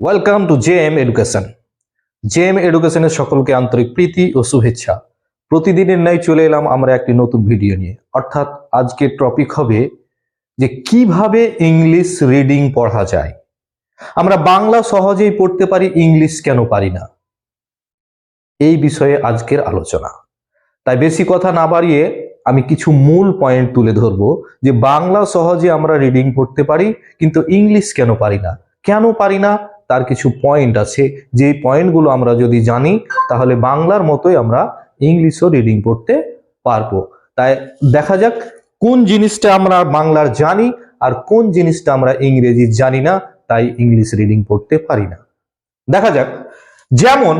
Welcome to J M education J M এডুকেশনের সকলকে আন্তরিক প্রীতি ও শুভেচ্ছা। প্রতিদিনের ন্যায় চলে এলাম আমরা একটি নতুন ভিডিও নিয়ে। অর্থাৎ আজকের টপিক হবে যে কীভাবে ইংলিশ রিডিং পড়া যায়। আমরা বাংলা সহজেই পড়তে পারি ইংলিশ কেন পারি না? এই বিষয়ে আজকের আলোচনা। তাই বেশি কথা না বাড়িয়ে আমি কিছু মূল পয়েন্ট তুলে ধরবো যে বাংলা সহজে আমরা রিডিং পড়তে পারি, কিন্তু ইংলিশ কেন পারি না? কেন পারি না? তার কিছু পয়েন্ট আছে। যে পয়েন্টগুলো আমরা যদি জানি, তাহলে বাংলার মতোই আমরা ইংলিশও রিডিং পড়তে পারব। তাই দেখা যাক কোন জিনিসটা আমরা বাংলার জানি আর কোন জিনিসটা আমরা ইংরেজি জানি না, তাই ইংলিশ রিডিং পড়তে পারি না। দেখা যাক। যেমন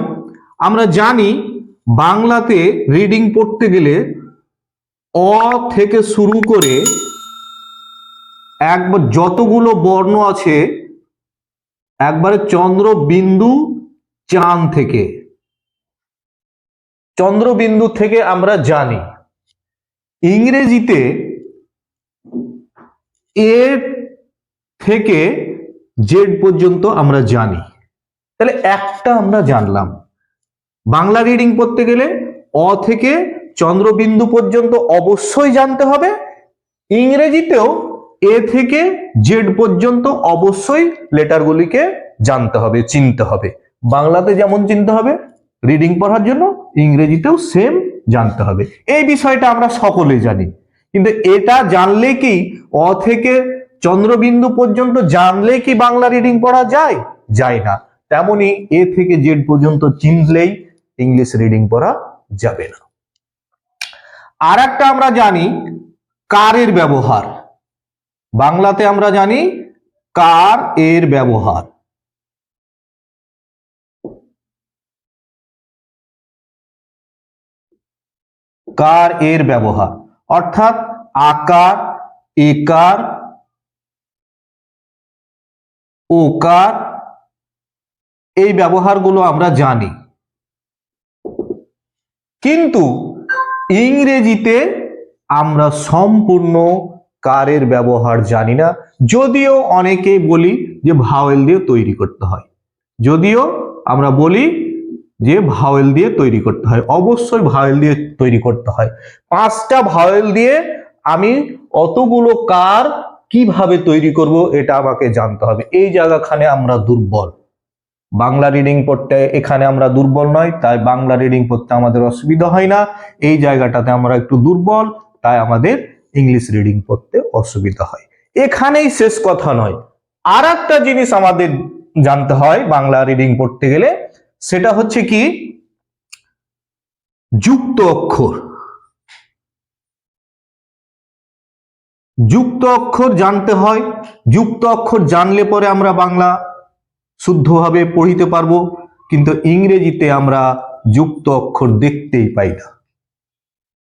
আমরা জানি বাংলাতে রিডিং পড়তে গেলে অ থেকে শুরু করে একবার যতগুলো বর্ণ আছে একবারে চন্দ্র বিন্দু চান থেকে। চন্দ্রবিন্দু থেকে আমরা জানি। ইংরেজিতে এ থেকে জেড পর্যন্ত আমরা জানি। তাহলে একটা আমরা জানলাম। বাংলা রিডিং পড়তে গেলে অ থেকে চন্দ্রবিন্দু পর্যন্ত অবশ্যই জানতে হবে। ইংরেজিতেও এ থেকে জেড পর্যন্ত অবশ্যই লেটারগুলিকে জানতে হবে, চিনতে হবে। বাংলাতে যেমন চিনতে হবে রিডিং পড়ার জন্য ইংরেজিতেও সেম জানতে হবে। এই বিষয়টা আমরা সকলে জানি। কিন্তু এটা জানলে কি অ থেকে চন্দ্রবিন্দু পর্যন্ত জানলে কি বাংলা রিডিং পড়া যায়? যায় না। তেমনি এ থেকে জেড পর্যন্ত চিনলেই ইংলিশ রিডিং পড়া যাবে না। আর আমরা জানি, কারের ব্যবহার। বাংলাতে আমরা জানি কার এর ব্যবহার। কার এর ব্যবহার, অর্থাৎ আকার, একার, ওকার, এই ব্যবহারগুলো আমরা জানি। কিন্তু ইংরেজিতে আমরা সম্পূর্ণ কারের ব্যবহার জানি না। যদিও অনেকে বলি যে ভাওয়েল দিয়ে তৈরি করতে হয়। যদিও আমরা বলি যে ভাওয়েল দিয়ে তৈরি করতে হয়। অবশ্যই ভাওয়েল দিয়ে তৈরি করতে হয়। পাঁচটা ভাওয়েল দিয়ে আমি অতগুলো কার কীভাবে তৈরি করব এটা আমাকে জানতে হবে। এই জায়গাখানে আমরা দুর্বল। বাংলা রিডিং পড়তে এখানে আমরা দুর্বল নয় তাই বাংলা রিডিং পড়তে আমাদের অসুবিধা হয় না। এই জায়গাটাতে আমরা একটু দুর্বল, তাই আমাদের ইংলিশ রিডিং পড়তে অসুবিধা হয়। এখানেই শেষ কথা নয়। আর একটা জিনিস আমাদের জানতে হয় বাংলা রিডিং পড়তে গেলে, সেটা হচ্ছে কি? যুক্ত অক্ষর। যুক্ত অক্ষর জানতে হয়। যুক্ত অক্ষর জানলে পরে আমরা বাংলা শুদ্ধভাবে পড়িতে পারব, কিন্তু ইংরেজিতে আমরা যুক্ত অক্ষর দেখতেই পাই না।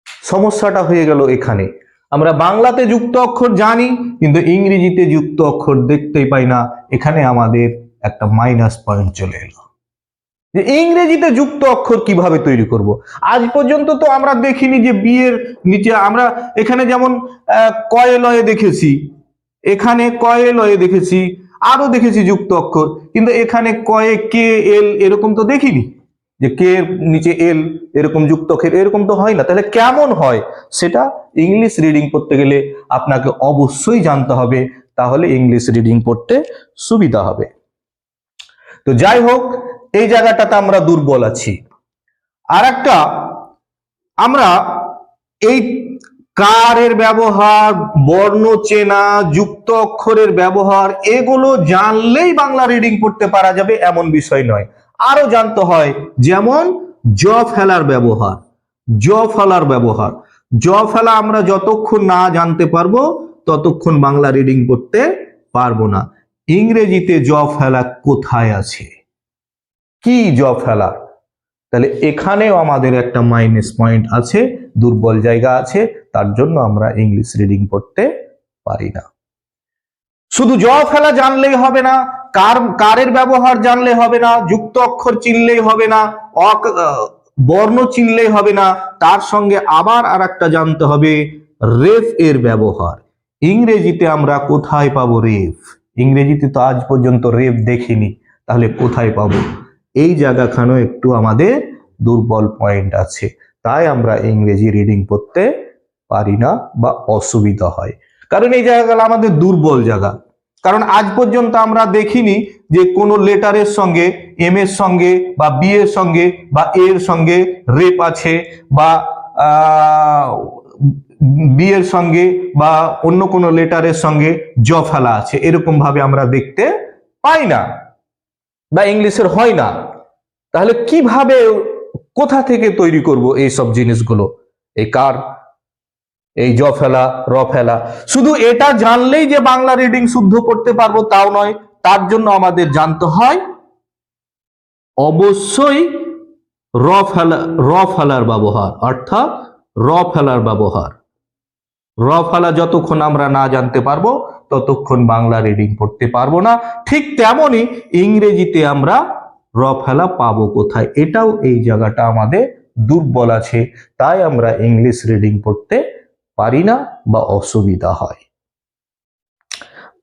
সমস্যাটা হয়ে গেল এখানে। আমরা বাংলাতে যুক্ত অক্ষর জানি, কিন্তু ইংরেজিতে যুক্ত অক্ষর দেখতেই পাই না। এখানে আমাদের একটা মাইনাস পয়েন্ট চলে এলো। যে ইংরেজিতে যুক্ত অক্ষর কীভাবে তৈরি করব? আজ পর্যন্ত তো আমরা দেখিনি যে বিয়ের নিচে আমরা এখানে যেমন কয়ে লয়ে দেখেছি, এখানে কয়ে লয়ে দেখেছি আরও দেখেছি যুক্ত অক্ষর, কিন্তু এখানে কয়ে কে, এল এরকম তো দেখিনি। যে কে নিচে এল, এরকম যুক্ত অক্ষর এরকম তো হয় না। তাহলে কেমন হয়? সেটা ইংলিশ রিডিং পড়তে গেলে আপনাকে অবশ্যই জানতে হবে। তাহলে ইংলিশ রিডিং পড়তে সুবিধা হবে। তো যাই হোক, এই জায়গাটাতে আমরা দুর্বল আছি। আর একটা আমরা এই কারের ব্যবহার, বর্ণ চেনা, যুক্ত অক্ষরের ব্যবহার, এগুলো জানলেই বাংলা রিডিং পড়তে পারা যাবে, এমন বিষয় নয়। আরও জানতে হয়, যেমন জ ফেলার ব্যবহার, জ ফেলার ব্যবহার। জ ফেলা আমরা যতক্ষণ না জানতে পারব, ততক্ষণ বাংলা রিডিং করতে পারব না। ইংরেজিতে জ ফেলা কোথায় আছে? কি জ ফেলা? তাহলে এখানেও আমাদের একটা মাইনাস পয়েন্ট আছে, দুর্বল জায়গা আছে, তার জন্য আমরা ইংলিশ রিডিং করতে পারি না। শুধু জ ফেলা জানলেই হবে না, কার, কারের ব্যবহার জানলে হবে না, যুক্ত অক্ষর চিনলেই হবে না, অক- বর্ণ চিনলেই হবে না, তার সঙ্গে আবার আর একটা জানতে হবে, রেফ এর ব্যবহার। ইংরেজিতে আমরা কোথায় পাবো রেফ? ইংরেজিতে তো আজ পর্যন্ত রেফ দেখিনি, তাহলে কোথায় পাবো? এই জায়গাখানেও একটু আমাদের দুর্বল পয়েন্ট আছে, তাই আমরা ইংরেজি রিডিং পড়তে পারি না বা অসুবিধা হয়। কারণ এই জায়গাগুলো আমাদের দুর্বল জায়গা। কারণ আজ পর্যন্ত আমরা দেখিনি যে কোনো লেটারের সঙ্গে এম এর সঙ্গে বা বি এর সঙ্গে বা এ এর সঙ্গে রেপ আছে বা বি এর সঙ্গে বা অন্য কোনো লেটারের সঙ্গে জ ফেলা আছে। এরকম ভাবে আমরা দেখতে পাই না বা ইংলিশের হয় না। তাহলে কীভাবে, কোথা থেকে তৈরি করব এই সব জিনিসগুলো? এই কার এই জ ফেলা, র ফেলা। শুধু এটা জানলেই যে বাংলা রিডিং শুদ্ধ করতে পারব তাও নয়, তার জন্য আমাদের জানতে হয়, অবশ্যই র ফেলা, র ফেলার ব্যবহার, অর্থাৎ র ফেলার ব্যবহার। র ফেলা যতক্ষণ আমরা না জানতে পারব, ততক্ষণ বাংলা রিডিং পড়তে পারব না। ঠিক তেমনই ইংরেজিতে আমরা র ফেলা পাবো কোথায়? এটাও এই জায়গাটা আমাদের দুর্বল আছে, তাই আমরা ইংলিশ রিডিং পড়তে পারি না বা অসুবিধা হয়।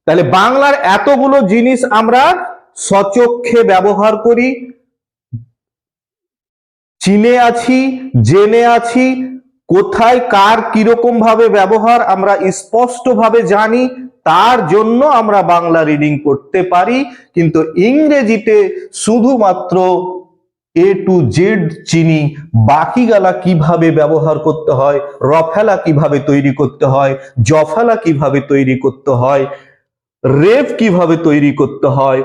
তাহলে বাংলার এতগুলো জিনিস আমরা সচক্ষে ব্যবহার করি। চিনে আছি, জেনে আছি, কোথায় কার কীরকম ভাবে ব্যবহার আমরা স্পষ্ট ভাবে জানি, তার জন্য আমরা বাংলা রিডিং করতে পারি। কিন্তু ইংরেজিতে শুধুমাত্র এ টু জেড চিনি, বাকি গালা কীভাবে ব্যবহার করতে হয়, রফেলা কীভাবে তৈরি করতে হয়, জফেলা কীভাবে তৈরি করতে হয়, রেফ কীভাবে তৈরি করতে হয়,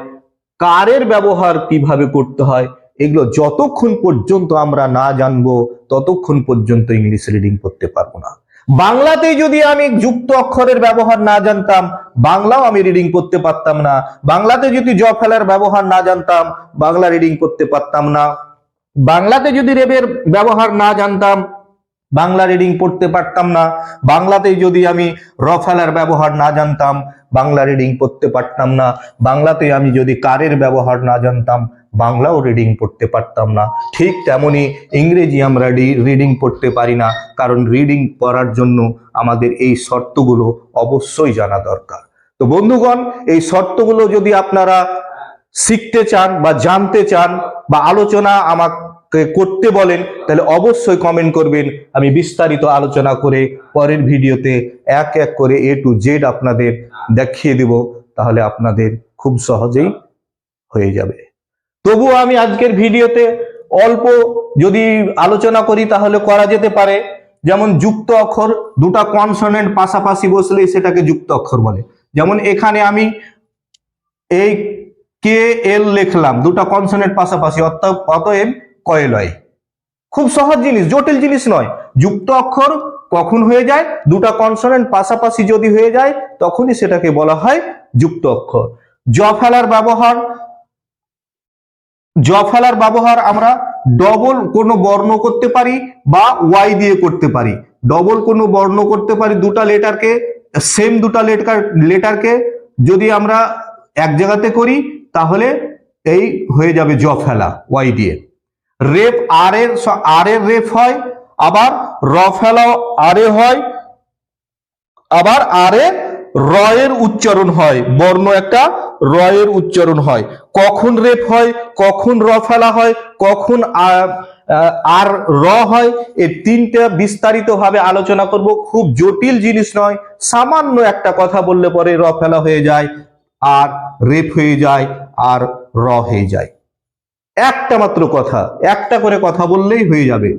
কারের ব্যবহার কীভাবে করতে হয়, এগুলো যতক্ষণ পর্যন্ত আমরা না জানব, ততক্ষণ পর্যন্ত ইংলিশ রিডিং করতে পারব না। বাংলাতে যদি আমি যুক্ত অক্ষরের ব্যবহার না জানতাম, বাংলাও আমি রিডিং করতে পারতাম না। বাংলাতে যদি জ ফেলার ব্যবহার না জানতাম, বাংলা রিডিং করতে পারতাম না। বাংলাতে যদি রেবের ব্যবহার না জানতাম বাংলা রিডিং পড়তে পারতাম না। বাংলাতেই যদি আমি র ফেলার ব্যবহার না জানতাম, বাংলা রিডিং পড়তে পারতাম না। বাংলাতে আমি যদি কারের ব্যবহার না জানতাম, বাংলাও রিডিং পড়তে পারতাম না। ঠিক তেমনি ইংরেজি আমরা রিডিং পড়তে পারি না, কারণ রিডিং পড়ার জন্য আমাদের এই শর্তগুলো অবশ্যই জানা দরকার। তো বন্ধুগণ, এই শর্তগুলো যদি আপনারা শিখতে চান বা জানতে চান বা আলোচনা আমাকে করতে বলেন, তাহলে অবশ্যই কমেন্ট করবেন। আমি বিস্তারিত আলোচনা করে পরের ভিডিওতে এক এক করে এ টু জেড আপনাদের দেখিয়ে দেব, তাহলে আপনাদের খুব সহজেই হয়ে যাবে। তবুও আমি আজকের ভিডিওতে অল্প যদি আলোচনা করি, তাহলে করা যেতে পারে, যেমন যুক্ত অক্ষর, দুটা কনসোনেন্ট পাশাপাশি বসলেই সেটাকে যুক্ত অক্ষর বলে। যেমন এখানে আমি এই কে এল লিখলাম, দুটা কনসোনেন্ট পাশাপাশি, অর্থাৎ, অতএব কয়েলয় খুব সহজ জিনিস, জটিল জিনিস নয়। যুক্ত অক্ষর কখন হয়ে যায়? দুটা কনসোনেন্ট পাশাপাশি যদি হয়ে যায়, তখনই সেটাকে বলা হয় যুক্ত অক্ষর। জ ফেলার ব্যবহার, জ ফেলার ব্যবহার আমরা ডবল কোনো বর্ণ করতে পারি বা ওয়াই দিয়ে করতে পারি। ডবল কোনো বর্ণ করতে পারি দুটা লেটারকে সেম দুটা লেটার লেটারকে যদি আমরা এক জায়গাতে করি, তাহলে এই হয়ে যাবে জ ফেলা ওয়াই দিয়ে। রেপ আর এর আর এর রেপ হয়, আবার র ফেলাও আর এ হয়, আবার আর এ র এর উচ্চারণ হয়, বর্ণ একটা র এর উচ্চারণ হয়। কখন রেপ হয়, কখন র ফেলা হয়, কখন আর র হয় এই তিনটা বিস্তারিত ভাবে আলোচনা করব। খুব জটিল জিনিস নয়, সামান্য একটা কথা বললে পরে র ফেলা হয়ে যায়, আর রেপ হয়ে যায়, আর র হয়ে যায়। একটা মাত্র কথা, একটা করে কথা বললেই হয়ে যাবে।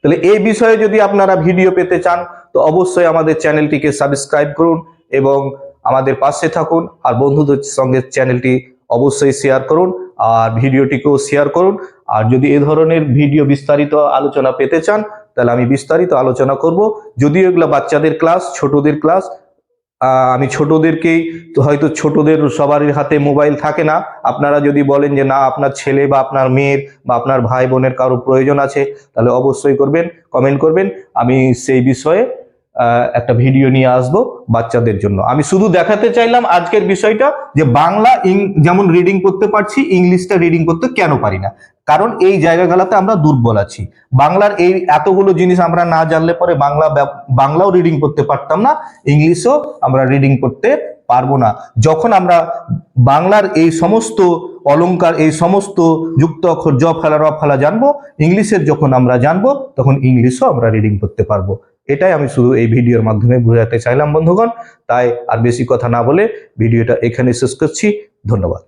তাহলে এই বিষয়ে যদি আপনারা ভিডিও পেতে চান, তো অবশ্যই আমাদের চ্যানেলটিকে সাবস্ক্রাইব করুন এবং আমাদের পাশে থাকুন, আর বন্ধুদের সঙ্গে চ্যানেলটি অবশ্যই শেয়ার করুন, আর ভিডিওটিকেও শেয়ার করুন। আর যদি এ ধরনের ভিডিও বিস্তারিত আলোচনা পেতে চান, তাহলে আমি বিস্তারিত আলোচনা করব। যদিও এগুলো বাচ্চাদের ক্লাস, ছোটদের ক্লাস আমি ছোটদেরকেই তো হয়তো ছোটদের সবার হাতে মোবাইল থাকে না। আপনারা যদি বলেন যে, না, আপনার ছেলে বা আপনার মেয়ের বা আপনার ভাই বোনের কারও প্রয়োজন আছে, তাহলে অবশ্যই করবেন, কমেন্ট করবেন। আমি সেই বিষয়ে একটা ভিডিও নিয়ে আসব বাচ্চাদের জন্য। আমি শুধু দেখাতে চাইলাম আজকের বিষয়টা যে বাংলা যেমন রিডিং করতে পারছি, ইংলিশটা রিডিং করতে কেন পারি না? কারণ এই জায়গাগুলোতে আমরা দুর্বল আছি। বাংলার এই এতগুলো জিনিস আমরা না জানলে পরে বাংলা বাংলাও রিডিং করতে পারতাম না, ইংলিশও আমরা রিডিং করতে পারব না। যখন আমরা বাংলার এই সমস্ত অলঙ্কার এই সমস্ত যুক্ত অক্ষর জ ফেলা, র ফেলা জানব, ইংলিশের যখন আমরা জানব, তখন ইংলিশও আমরা রিডিং করতে পারব। এটাই আমি শুধু এই ভিডিওর মাধ্যমে বোঝাতে চাইলাম, বন্ধুগণ। তাই আর বেশি কথা না বলে ভিডিওটা এখানে শেষ করছি। ধন্যবাদ।